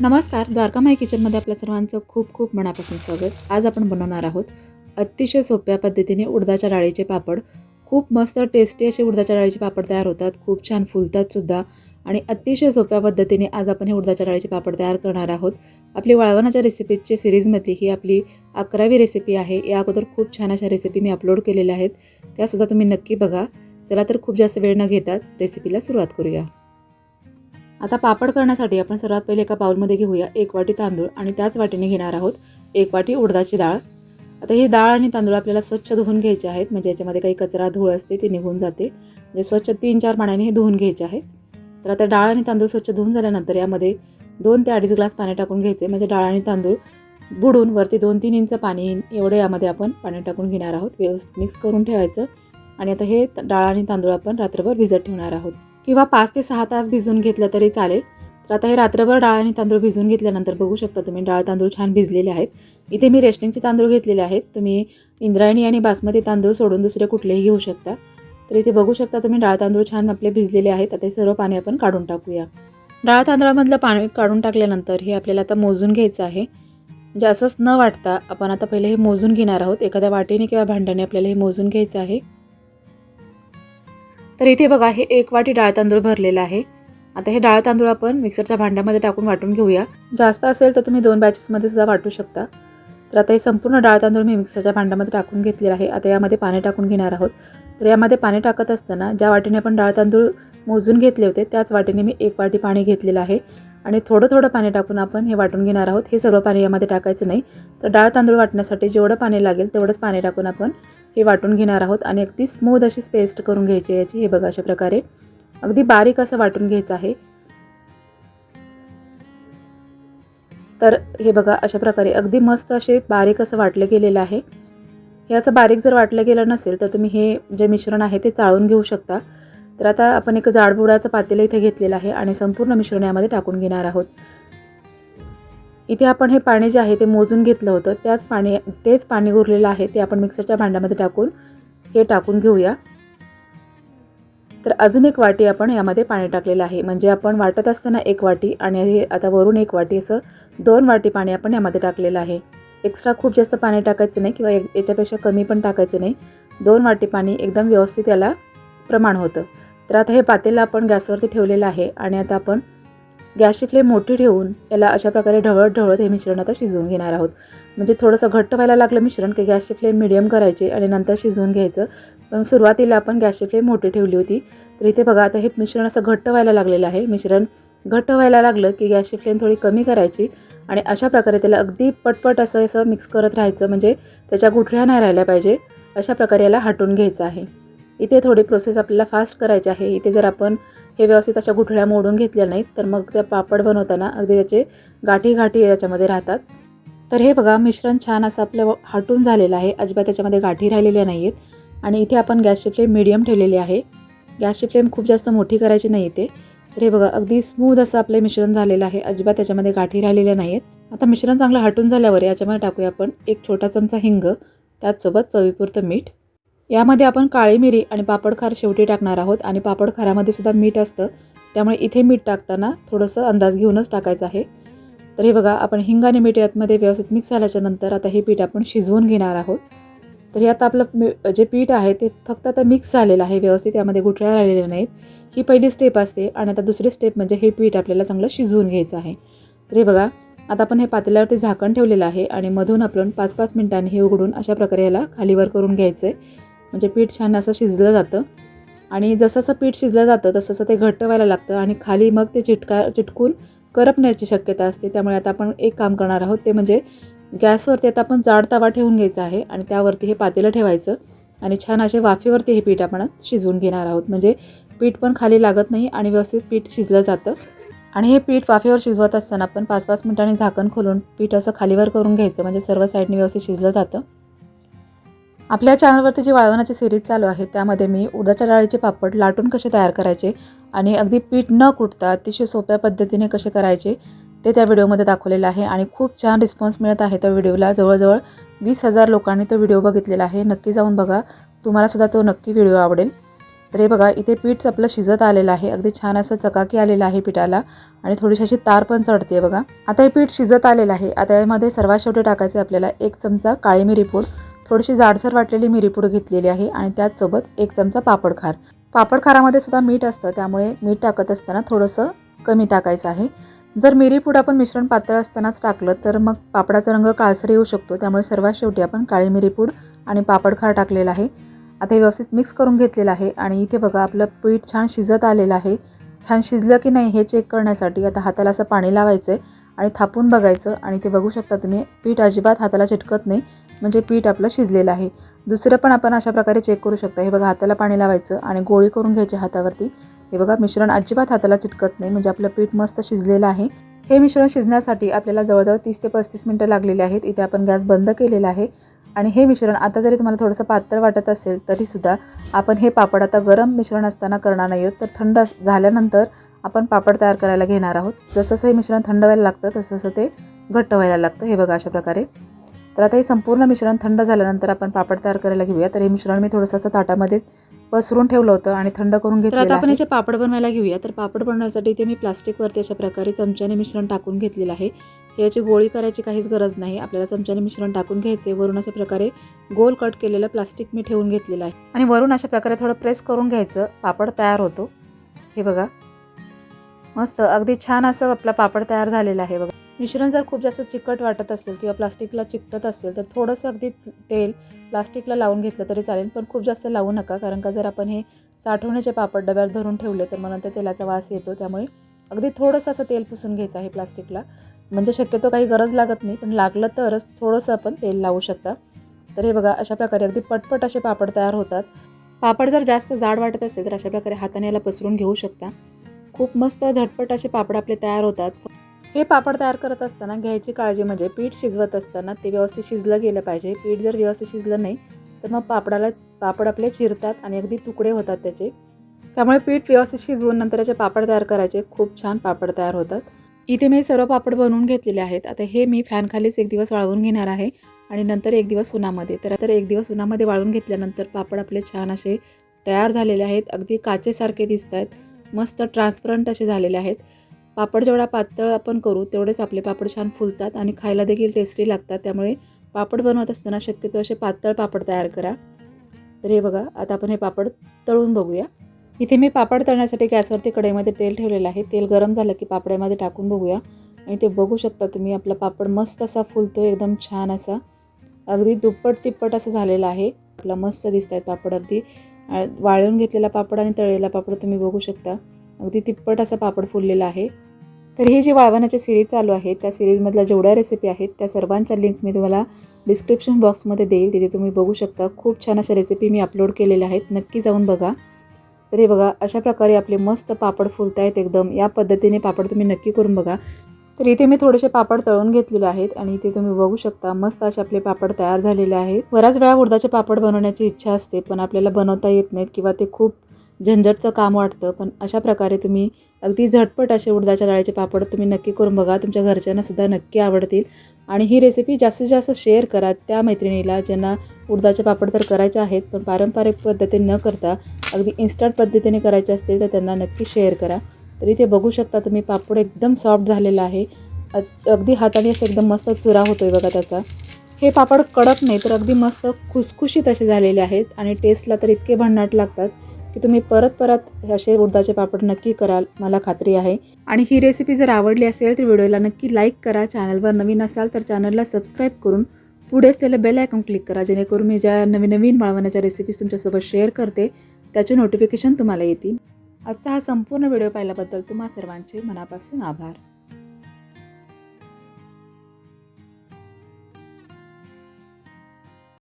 नमस्कार द्वारकामाई किचनमध्ये आपल्या सर्वांचं खूप खूप मनापासून स्वागत. आज आपण बनवणार आहोत अतिशय सोप्या पद्धतीने उडदाच्या डाळीचे पापड. खूप मस्त टेस्टी असे उडदाच्या डाळीचे पापड तयार होतात खूप छान फुलतात सुद्धा. आणि अतिशय सोप्या पद्धतीने आज आपण हे उडदाच्या डाळीचे पापड तयार करणार आहोत. आपली वाळवणाच्या रेसिपीजची सिरीजमधली ही आपली अकरावी रेसिपी आहे. या अगोदर खूप छान अशा रेसिपी मी अपलोड केलेल्या आहेत. त्यासुद्धा तुम्ही नक्की बघा. चला तर खूप जास्त वेळ न घेतात रेसिपीला सुरुवात करूया. आता पापड करण्यासाठी आपण सर्वात पहिले एका बाउलमध्ये घेऊया एक वाटी तांदूळ आणि त्याच वाटीने घेणार आहोत एक वाटी उडदाची डाळ. आता ही डाळ आणि तांदूळ आपल्याला स्वच्छ धुवून घ्यायचे आहेत म्हणजे याच्यामध्ये काही कचरा धूळ असते ती निघून जाते. म्हणजे स्वच्छ तीन चार पाण्याने हे धुवून घ्यायचे आहेत. तर आता डाळ आणि तांदूळ स्वच्छ धुवून झाल्यानंतर यामध्ये दोन ते अडीच ग्लास पाणी टाकून घ्यायचे म्हणजे डाळ आणि तांदूळ बुडून वरती दोन तीन इंच पाणी एवढं यामध्ये आपण पाणी टाकून घेणार आहोत. व्यवस्थित मिक्स करून ठेवायचं. आणि आता हे डाळ आणि तांदूळ आपण रात्रभर भिजत ठेवणार आहोत. किंवा पाच ते सहा तास भिजून घेतलं तरी चालेल. तर आता हे रात्रभर डाळ आणि तांदूळ भिजून घेतल्यानंतर बघू शकता तुम्ही डाळ तांदूळ छान भिजलेले आहेत. इथे मी रेशनिंगचे तांदूळ घेतलेले आहेत. तुम्ही इंद्रायणी आणि बासमती तांदूळ सोडून दुसरे कुठलेही घेऊ शकता. तर इथे बघू शकता तुम्ही डाळ तांदूळ छान आपले भिजलेले आहेत. आता हे सर्व पाणी आपण काढून टाकूया. डाळ तांदळामधलं पाणी काढून टाकल्यानंतर हे आपल्याला आता मोजून घ्यायचं आहे. म्हणजे असंच न वाटता आपण आता पहिले हे मोजून घेणार आहोत. एखाद्या वाटीने किंवा भांड्याने आपल्याला हे मोजून घ्यायचं आहे. तर इथे बघा हे एक वाटी डाळ तांदूळ भरलेलं आहे. आता हे डाळ तांदूळ आपण मिक्सरच्या भांड्यामध्ये टाकून वाटून घेऊया. जास्त असेल तर तुम्ही दोन बॅचेसमध्ये सुद्धा वाटू शकता. तर आता हे संपूर्ण डाळ तांदूळ मी मिक्सरच्या भांड्यामध्ये टाकून घेतलेलं आहे. आता यामध्ये पाणी टाकून घेणार आहोत. तर यामध्ये पाणी टाकत असताना ज्या वाटीने आपण डाळ तांदूळ मोजून घेतले होते त्याच वाटीने मी एक वाटी पाणी घेतलेलं आहे. आणि थोडं थोडं पाणी टाकून आपण हे वाटून घेणार आहोत. हे सर्व पाणी यामध्ये टाकायचं नाही. तर डाळ तांदूळ वाटण्यासाठी जेवढं पाणी लागेल तेवढंच पाणी टाकून आपण हे वाटून घेणार आहोत आणि अगदी स्मूद अशी पेस्ट करून घ्यायची याची. हे बघा अशा प्रकारे. अगदी बारीक असं वाटून घ्यायचं आहे. तर हे बघा अशा प्रकारे अगदी मस्त असे बारीक असं वाटलं गेलेलं आहे. हे असं बारीक जर वाटलं गेलं नसेल तर तुम्ही हे जे मिश्रण आहे ते चाळून घेऊ शकता. तर आता आपण एक जाडबुडाचं पातेलं इथे घेतलेलं आहे आणि संपूर्ण मिश्रण यामध्ये टाकून घेणार आहोत. इथे आपण हे पाणी जे आहे ते मोजून घेतलं होतं. त्याच पाणी तेच पाणी उरलेलं आहे ते आपण मिक्सरच्या भांड्यामध्ये टाकून हे टाकून घेऊया. तर अजून एक वाटी आपण यामध्ये पाणी टाकलेलं आहे. म्हणजे आपण वाटत असताना एक वाटी आणि हे आता वरून एक वाटी असं दोन वाटी पाणी आपण यामध्ये टाकलेलं आहे. एक्स्ट्रा खूप जास्त पाणी टाकायचं नाही किंवा याच्यापेक्षा कमी पण टाकायचं नाही. दोन वाटी पाणी एकदम व्यवस्थित याला प्रमाण होतं. तर आता हे पातेलं आपण गॅसवरती ठेवलेलं आहे आणि आता आपण गॅसची फ्लेम मोठी ठेवून याला अशा प्रकारे ढवळत ढवळत हे मिश्रण आता शिजवून घेणार आहोत. म्हणजे थोडंसं घट्ट व्हायला लागलं मिश्रण की गॅसची फ्लेम मिडियम करायची आणि नंतर शिजवून घ्यायचं. पण सुरुवातीला आपण गॅसची फ्लेम मोठी ठेवली होती. तर इथे बघा आता हे मिश्रण असं घट्ट व्हायला लागलेलं आहे. मिश्रण घट्ट व्हायला लागलं की गॅसची फ्लेम थोडी कमी करायची आणि अशा प्रकारे त्याला अगदी पटपट असं असं मिक्स करत राहायचं. म्हणजे त्याच्या गुठळ्या नाही राहिल्या पाहिजे. अशा प्रकारे याला हटून घ्यायचं आहे. इथे थोडी प्रोसेस आपल्याला फास्ट करायची आहे. इथे जर आपण हे व्यवस्थित अशा गुठळ्या मोडून घेतल्या नाहीत तर मग त्या पापड बनवताना अगदी त्याचे गाठी गाठी याच्यामध्ये राहतात. तर हे बघा मिश्रण छान असं आपलं हटून झालेलं आहे. अजिबात त्याच्यामध्ये गाठी राहिलेल्या नाही आहेत आणि इथे आपण गॅसची फ्लेम मिडियम ठेवलेली आहे. गॅसची फ्लेम खूप जास्त मोठी करायची नाही इथे. तर हे बघा अगदी स्मूथ असं आपलं मिश्रण झालेलं आहे. अजिबात त्याच्यामध्ये गाठी राहिलेल्या नाही आहेत आता मिश्रण चांगलं हटून झाल्यावर याच्यामध्ये टाकूया आपण एक छोटा चमचा हिंग त्याचसोबत चवीपुरतं मीठ. यामध्ये आपण काळी मिरी आणि पापडखार शेवटी टाकणार आहोत आणि पापडखारामध्ये सुद्धा मीठ असतं. त्यामुळे इथे मीठ टाकताना थोडंसं अंदाज घेऊनच टाकायचं आहे. तर हे बघा आपण हिंग आणि मीठ यातमध्ये व्यवस्थित मिक्स झाल्याच्यानंतर आता हे पीठ आपण शिजवून घेणार आहोत. तर यात आता आपलं मी जे पीठ आहे ते फक्त आता मिक्स झालेलं आहे व्यवस्थित यामध्ये गुठळ्या राहिलेल्या नाहीत. ही पहिली स्टेप असते आणि आता दुसरी स्टेप म्हणजे हे पीठ आपल्याला चांगलं शिजवून घ्यायचं आहे. तर हे बघा आता आपण हे पातेल्यावरती झाकण ठेवलेलं आहे आणि मधून आपण पाच पाच मिनिटांनी हे उघडून अशा प्रकारे याला खालीवर करून घ्यायचं आहे म्हणजे पीठ छान असं शिजलं जातं. आणि जसं जसं पीठ शिजलं जातं तसं तसं ते घट्ट व्हायला लागतं आणि खाली मग ते चिटका चिटकून करपण्याची शक्यता असते. त्यामुळे आता आपण एक काम करणार आहोत ते म्हणजे गॅसवरती आता आपण जाड तवा ठेवून घ्यायचा आहे आणि त्यावरती हे पातेलं ठेवायचं. आणि छान असे वाफेवरती हे पीठ आपण शिजवून घेणार आहोत. म्हणजे पीठ पण खाली लागत नाही आणि व्यवस्थित पीठ शिजलं जातं. आणि हे पीठ वाफेवर शिजवत असताना आपण पाच पाच मिनिटांनी झाकण खोलून पीठ असं खालीवर करून घ्यायचं. म्हणजे सर्व साईडने व्यवस्थित शिजलं जातं. आपल्या चॅनलवरती जी वाळवणाची सिरीज चालू आहे त्यामध्ये मी उडदाच्या डाळीचे पापड लाटून कसे तयार करायचे आणि अगदी पीठ न कुटता अतिशय सोप्या पद्धतीने कसे करायचे ते त्या व्हिडिओमध्ये दाखवलेलं आहे आणि खूप छान रिस्पॉन्स मिळत आहे त्या व्हिडिओला. जवळजवळ वीस हजार लोकांनी तो व्हिडिओ बघितलेला आहे. नक्की जाऊन बघा. तुम्हालासुद्धा तो नक्की व्हिडिओ आवडेल. तर हे बघा इथे पीठ आपलं शिजत आलेलं आहे. अगदी छान असं चकाकी आलेलं आहे पिठाला आणि थोडीशी अशी तार पण चढते बघा. आता हे पीठ शिजत आलेलं आहे. आता यामध्ये सर्वात शेवटी टाकायचे आपल्याला एक चमचा काळी मिरी पूड. थोडीशी जाडसर वाटलेली मिरीपूड घेतलेली आहे आणि त्याचसोबत एक चमचा पापड खार. पापड खारामध्ये सुद्धा मीठ असतं त्यामुळे मीठ टाकत असताना थोडंसं कमी टाकायचं आहे. जर मिरीपूड आपण मिश्रण पातळ असतानाच टाकलं तर मग पापडाचा रंग काळसर येऊ शकतो. त्यामुळे सर्वात शेवटी आपण काळी मिरीपूड आणि पापड खार टाकलेला आहे. आता हे व्यवस्थित मिक्स करून घेतलेलं आहे आणि इथे बघा आपलं पीठ छान शिजत आलेलं आहे. छान शिजलं की नाही हे चेक करण्यासाठी आता हाताला असं पाणी लावायचं आहे आणि थापून बघायचं आणि ते बघू शकता तुम्ही पीठ अजिबात हाताला चिटकत नाही म्हणजे पीठ आपलं शिजलेलं आहे. दुसरं पण आपण अशा प्रकारे चेक करू शकता. हे बघा हाताला पाणी लावायचं आणि गोळी करून घ्यायची हातावरती. हे बघा मिश्रण अजिबात हाताला चिटकत नाही म्हणजे आपलं पीठ मस्त शिजलेलं आहे. हे मिश्रण शिजण्यासाठी आपल्याला जवळजवळ तीस ते पस्तीस मिनटं लागलेली आहेत. इथे आपण गॅस बंद केलेला आहे. आणि हे मिश्रण आता जरी तुम्हाला थोडंसं पातळ वाटत असेल तरीसुद्धा आपण हे पापड आता गरम मिश्रण असताना करणार नाही आहोत. तर थंड अस- झाल्यानंतर आपण पापड तयार करायला घेणार आहोत. जसं जसं हे मिश्रण थंड व्हायला लागतं तसं तसं ते घट्ट व्हायला लागतं. हे बघा अशा प्रकारे. तर आता हे संपूर्ण मिश्रण थंड झाल्यानंतर आपण पापड तयार करायला घेऊया. तर हे मिश्रण मी थोडंसं असं ताटामध्ये पसरून ठेवलं होतं आणि थंड करून घेतलं आता आपण याचे पापड बनवायला घेऊया. तर पापड बनवण्यासाठी ते मी प्लास्टिकवरती अशा प्रकारे चमच्याने मिश्रण टाकून घेतलेलं आहे. याची गोळी करायची काहीच गरज नाही. आपल्याला चमच्याने मिश्रण टाकून घ्यायचे वरून अशा प्रकारे गोल कट केलेलं प्लास्टिक मी ठेवून घेतलेलं आहे. आणि वरून अशा प्रकारे थोडं प्रेस करून घ्यायचं. पापड तयार होतो. हे बघा. मस्त अगदी छान असं आपला पापड तयार झालेला आहे बघा. मिश्रण जर खूप जास्त चिकट वाटत असेल किंवा प्लास्टिकला चिकटत असेल तर थोडंसं अगदी तेल प्लास्टिकला लावून घेतलं तरी चालेल पण खूप जास्त लावू नका कारण का जर आपण हे साठवण्याचे पापड डब्यात भरून ठेवले तर मग नंतर तेलाचा वास येतो. त्यामुळे अगदी थोडंसं असं तेल पुसून घ्यायचं आहे प्लास्टिकला. म्हणजे शक्यतो काही गरज लागत नाही पण लागलं तरच थोडंसं आपण तेल लावू शकता. तर हे बघा अशा प्रकारे अगदी पटपट असे पापड तयार होतात. पापड जर जास्त जाड वाटत असेल तर अशा प्रकारे हाताने याला पसरून घेऊ शकता. खूप मस्त झटपट असे पापड आपले तयार होतात. हे पापड तयार करत असताना घ्यायची काळजी म्हणजे पीठ शिजवत असताना ते व्यवस्थित शिजलं गेलं पाहिजे. पीठ जर व्यवस्थित शिजलं नाही तर मग पापडाला पापड आपले चिरतात आणि अगदी तुकडे होतात त्याचे. त्यामुळे पीठ व्यवस्थित शिजवून नंतर याचे पापड तयार करायचे. खूप छान पापड तयार होतात. इथे मी सर्व पापड बनवून घेतलेले आहेत. आता हे मी फॅनखालीच एक दिवस वाळवून घेणार आहे आणि नंतर एक दिवस उन्हामध्ये. तर आता एक दिवस उन्हामध्ये वाळून घेतल्यानंतर पापड आपले छान असे तयार झालेले आहेत. अगदी काचेसारखे दिसत आहेत मस्त ट्रान्सपरंट असे झालेले आहेत. पापड जेवढा पातळ आपण करू तेवढेच आपले पापड छान फुलतात आणि खायला देखील टेस्टी लागतात. त्यामुळे पापड बनवत असताना शक्यतो असे पातळ पापड तयार करा. तर हे बघा आता आपण हे पापड तळून बघूया. इथे मी पापड तळण्यासाठी गॅसवरती कढईमध्ये तेल ठेवलेलं आहे. तेल गरम झालं की पापड्यामध्ये टाकून बघूया. आणि ते बघू शकता तुम्ही आपला पापड मस्त असा फुलतो एकदम छान असा. अगदी दुप्पट तिप्पट असं झालेलं आहे. आपला मस्त दिसत आहेत पापड. अगदी वाळून घेतलेला पापड आणि तळलेला पापड तुम्ही बघू शकता. अगदी तिप्पट असा पापड फुललेला आहे. तर हे जे वाळवण्याची सिरीज चालू आहे त्या सिरीजमधल्या जेवढ्या रेसिपी आहेत त्या सर्वांच्या लिंक मी तुम्हाला डिस्क्रिप्शन बॉक्समध्ये देईल. तिथे तुम्ही बघू शकता. खूप छान अशा रेसिपी मी अपलोड केलेल्या आहेत. नक्की जाऊन बघा. तर हे बघा अशा प्रकारे आपले मस्त पापड फुलत आहेत एकदम. या पद्धतीने पापड तुम्ही नक्की करून बघा. तर इथे मी थोडेसे पापड तळून घेतलेले आहेत आणि इथे तुम्ही बघू शकता मस्त असे आपले पापड तयार झालेले आहेत. बऱ्याच वेळा उडदाचे पापड बनवण्याची इच्छा असते पण आपल्याला बनवता येत नाहीत किंवा ते खूप झंझटचं काम वाटतं. पण अशा प्रकारे तुम्ही अगदी झटपट असे उडदाच्या डाळीचे पापड तुम्ही नक्की करून बघा. तुमच्या घरच्यांनासुद्धा नक्की आवडतील. आणि ही रेसिपी जास्तीत जास्त शेअर करा त्या मैत्रिणीला ज्यांना उडदाचे पापड तर करायचे आहेत पण पारंपरिक पद्धतीने न करता अगदी इन्स्टंट पद्धतीने करायचे असतील तर त्यांना नक्की शेअर करा. तर इथे बघू शकता तुम्ही पापड एकदम सॉफ्ट झालेला आहे. अग- अगदी हाताने असं एकदम मस्त चुरा आहे बघा त्याचा. हे पापड कडक नाही तर अगदी मस्त खुसखुशीत असे झालेले आहेत आणि टेस्टला तर इतके भन्नाट लागतात की तुम्ही परत परत असे उडदाचे पापड नक्की कराल मला खात्री आहे. आणि ही रेसिपी जर आवडली असेल तर व्हिडिओला नक्की लाईक करा. चॅनलवर नवीन असाल तर चॅनलला सबस्क्राईब करून पुढे असलेलं बेल आयकॉन क्लिक करा जेणेकरून मी ज्या नवीन नवीन माळवण्याच्या रेसिपीज तुमच्यासोबत शेअर करते त्याचे नोटिफिकेशन तुम्हाला येतील. आजचा हा संपूर्ण व्हिडिओ पाहिल्याबद्दल तुम्हा सर्वांचे मनापासून आभार.